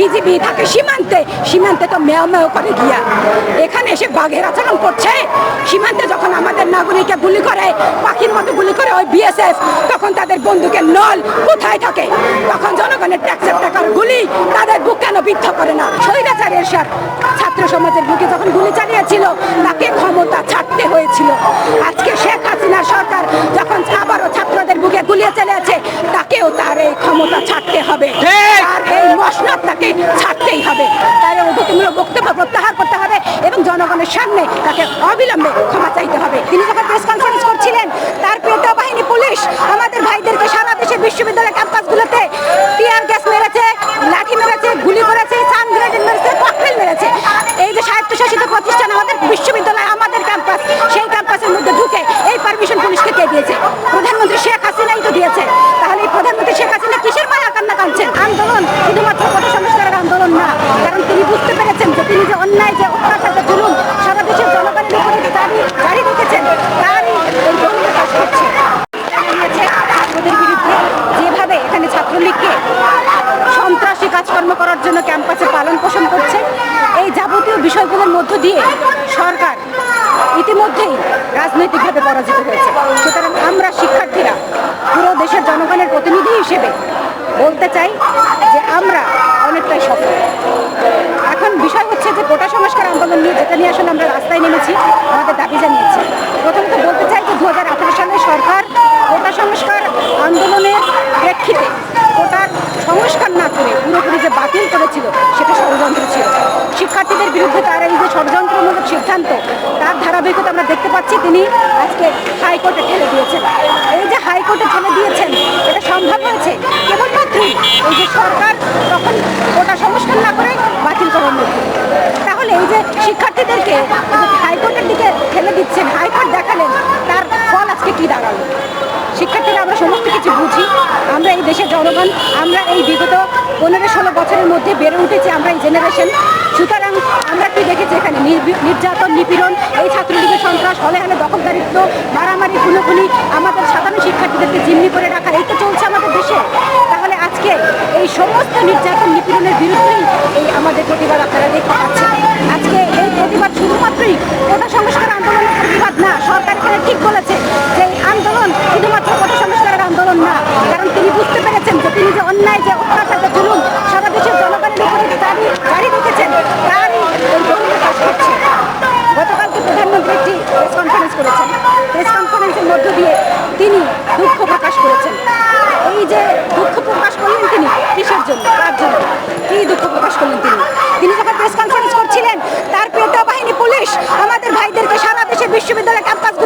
BGB থাকে সীমান্তে সীমান্তে তো মেয় মেয় করে গিয়া। এখানে এসে বাঘের আচরণ করছে। সীমান্তে যখন আমাদের নাগরিককে গুলি করে, পাখির মতো গুলি করে ওই বিএসএফ তখন তাদের বন্দুকের নল কোথায় থাকে? তখন জনগণের ট্যাক্সের টাকার গুলি তাদের বুক কেন বিদ্ধ করে না? স্বৈরাচার এরশাদ ছাত্র সমাজের বুকে যখন গুলি চালিয়েছিল, তাকে ক্ষমতা ছাড়তে হয়েছিল। আজকে শেখ হাসিনা সরকার যখন আবারও ছাত্রদের বুকে গুলিয়ে চালিয়েছে, তাকেও তার এই ক্ষমতা ছাড়তে হবে ঠিক। আর এই মসনদ তাকে ছাড়তেই হবে। তার অভিযোগমূলক বক্তব্য প্রত্যাহার করতে হবে এবং জনগণের সামনে তাকে অবিলম্বে ক্ষমা চাইতে হবে। তিনি যখন প্রেস কনফারেন্স করছিলেন, তার পেটা বাহিনী পুলিশ আমাদের ভাইদেরকে সারা দেশের বিশ্ববিদ্যালয় ক্যাম্পাসগুলোতে টিয়ার গ্যাস মেরেছে লাঠি মেরেছে গুলি করেছে সান গ্রেনেড মেরেছে ককটেল মেরেছে এই যে স্বায়ত্তশাসিত প্রতিষ্ঠান আমাদের বিশ্ববিদ্যালয় আমাদের ক্যাম্পাস সেই ক্যাম্পাসের মধ্যে ঢুকে এই পারমিশন পুলিশকে কে দিয়েছে প্রধানমন্ত্রী শেখ হাসিনাই তো দিয়েছে তাহলে এই প্রধানমন্ত্রী শেখ হাসিনা কিসের মায়া কান্না কাঁদছেন আন্দোলন শুধুমাত্র কোটা সংস্কারের আন্দোলন না কারণ তিনি বুঝতে পেরেছেন যে তিনি যে অন্যায় যে অত্যাচার যে জুলুম সারা দেশের জনগণের উপরে যে জারি জারি রেখেছেন তারই এই জমিতে কাজ করছে জানিয়েছে ছাত্রদের বিরুদ্ধে যেভাবে এখানে ছাত্রলীগকে সন্ত্রাসী কাজকর্ম করার জন্য ক্যাম্পাসে পালন পোষণ করছে এই যাবতীয় বিষয়গুলোর মধ্য দিয়ে সরকার ইতিমধ্যেই রাজনৈতিকভাবে পরাজিত হয়েছে। সুতরাং আমরা শিক্ষার্থীরা পুরো দেশের জনগণের প্রতিনিধি হিসেবে বলতে চাই যে আমরা অনেকটাই সফল। এখন বিষয় হচ্ছে যে গোটা সংস্কার আন্দোলন নিয়ে যেটা নিয়ে আসলে আমরা রাস্তায় নেমেছি, আমাদের দাবি জানিয়েছি। প্রথমত বলতে চাই যে দু সালে সরকার কোটা সংস্কার আন্দোলনের প্রেক্ষিতে কোটার সংস্কার না করে পুরোপুরি যে বাতিল করেছিল সেটা ষড়যন্ত্র ছিল শিক্ষার্থীদের বিরুদ্ধে তার এই যে ষড়যন্ত্রমূলক সিদ্ধান্ত, তার ধারাবাহিকতা আমরা দেখতে পাচ্ছি। তিনি আজকে হাইকোর্টে ঠেলে দিয়েছেন। এই যে হাইকোর্টে ঠেলে দিয়েছেন, এটা সম্ভব হয়েছে? কেবলমাত্রই এই যে সরকার তখন কোটা সংস্কার না করে বাতিল করার মধ্যে তাহলে এই যে শিক্ষার্থীদেরকে হাইকোর্টের দিকে ঠেলে দিচ্ছেন, হাইকোর্ট দেখালেন, তার ফল আজকে কি দাঁড়াল? শিক্ষার্থীরা আমরা সমস্ত কিছু বুঝি, আমরা এই দেশের জনগণ, আমরা এই বিগত পনেরো ষোলো বছরের মধ্যে বেড়ে উঠেছি, আমরা এই জেনারেশন সুতরাং আমরা কি দেখেছি এখানে নির্যাতন, নিপীড়ন, এই ছাত্রলীগের সন্ত্রাস, হলে হলে দখলদারিত্ব, মারামারি, খুনোখুনি আমাদের সাধারণ শিক্ষার্থীদেরকে জিম্মি করে রাখা, এই তো চলছে আমাদের দেশে। তাহলে আজকে এই সমস্ত নির্যাতন, নিপীড়নের বিরুদ্ধেই এই আমাদের প্রতিবাদ আপনারা বিশ্ববিদ্যালয় ক্যাম্পাসগুলোতে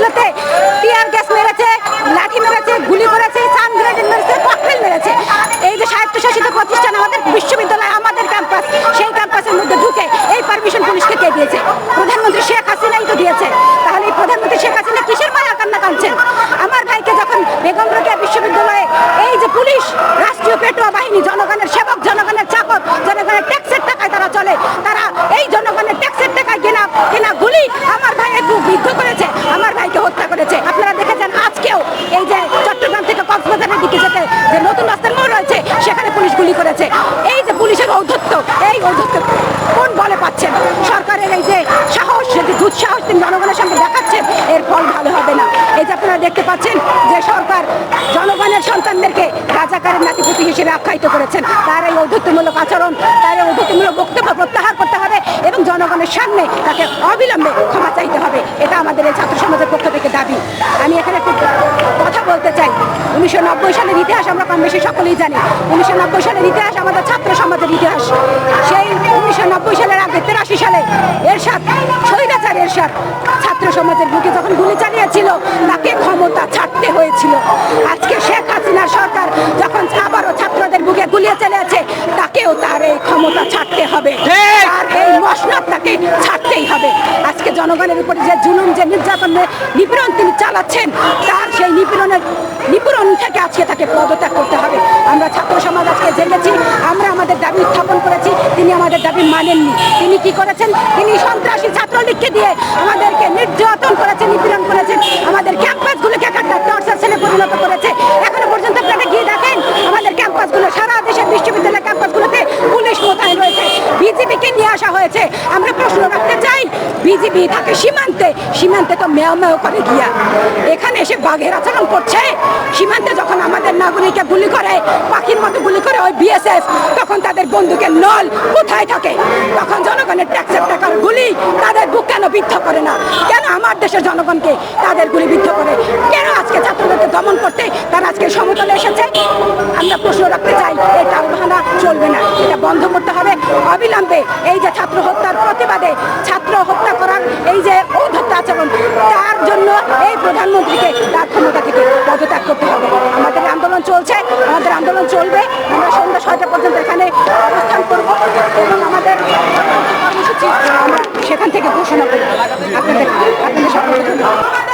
দেখতে পাচ্ছেন যে সরকার জনগণের সন্তানদেরকে রাজাকারের নাতিপুতি হিসেবে আখ্যায়িত করেছেন। তার এই ঔদ্ধত্যমূলক আচরণ, তার এই ঔদ্ধত্যমূলক বক্তব্য প্রত্যাহার করতে হবে এবং জনগণের সামনে তাকে অবিলম্বে ক্ষমা চাইতে হবে। এটা আমাদের এই ছাত্র সমাজের পক্ষ থেকে দাবি। আমি এখানে একটু কথা বলতে চাই। উনিশশো নব্বই সালের ইতিহাস আমরা কম বেশি সকলেই জানি। উনিশশো নব্বই সালের ইতিহাস আমাদের ছাত্র সমাজের ইতিহাস। সেই উনিশশো নব্বই সালের আগে তেরাশি সালে এরশাদ স্বৈরাচার এরশাদ ছাত্র সমাজের বুকে যখন গুলি চালিয়েছিল, তাকে ক্ষমতা ছাড়তে হয়েছিল। আজকে শেখ হাসিনার সরকার যখন আবারও ছাত্রদের বুকে গুলিয়ে চালিয়েছে তাকেও তার এই ক্ষমতা ছাড়তে হবে। আর এই মসনদ তাকে ছাড়তেই হবে। আজকে জনগণের উপরে যে জুলুম যে নির্যাতন নিপীড়ন তিনি চালাচ্ছেন তার সেই নিপীড়নের নিপীড়ন থেকে আজকে তাকে পদত্যাগ করতে হবে। আমরা ছাত্র সমাজ আজকে জেগেছি আমরা আমাদের দাবি উত্থাপন করেছি তিনি আমাদের দাবি মানেননি। তিনি কি করেছেন? তিনি সন্ত্রাসী ছাত্রলীগকে দিয়ে আমাদেরকে নির্যাতন করেছেন নিপীড়ন করেছেন আমাদের ক্যাম্পাসগুলোকে একটা টর্চার ছেলে পরিণত করেছে। এখনও পর্যন্ত আপনারা গিয়ে দেখেন, আমাদের ক্যাম্পাসগুলো, সারা দেশের বিশ্ববিদ্যালয় ক্যাম্পাসগুলোতে পুলিশ মোতায়েন রয়েছে। হয়েছে। আমরা প্রশ্ন রাখতে চাই, বিজিবি থাকে সীমান্তে সীমান্তে তো মেয় মেয় করে গিয়া। এখানে এসে বাঘের আচরণ করছে। সীমান্তে যখন আমাদের নাগরিককে গুলি করে, পাখির মতো গুলি করে ওই বিএসএফ, তখন তাদের বন্দুকের নল কোথায় থাকে? তখন জনগণের ট্যাক্সের টাকার গুলি তাদের বুক কেন বিদ্ধ করে না? দেশের জনগণকে তাদের গুলিবিদ্ধ করে। কেন আজকে ছাত্রদেরকে দমন করতে? তারা আজকে সমতলে এসেছে। আমরা প্রশ্ন রাখতে চাই, এই টালবাহানা চলবে না। এটা বন্ধ করতে হবে। অবিলম্বে এই যে ছাত্র হত্যার প্রতিবাদে ছাত্র হত্যা করার এই যে ঔদ্ধত্য আচরণ, তার জন্য এই প্রধানমন্ত্রীকে তার ক্ষমতা থেকে পদত্যাগ করতে হবে। আমাদের আন্দোলন চলছে, আমাদের আন্দোলন চলবে। আমরা সন্ধ্যা ছয়টা পর্যন্ত এখানে অবস্থান করব এবং আমাদের কর্মসূচি আমরা সেখান থেকে ঘোষণা করব। আপনাদের আপনাদের Mga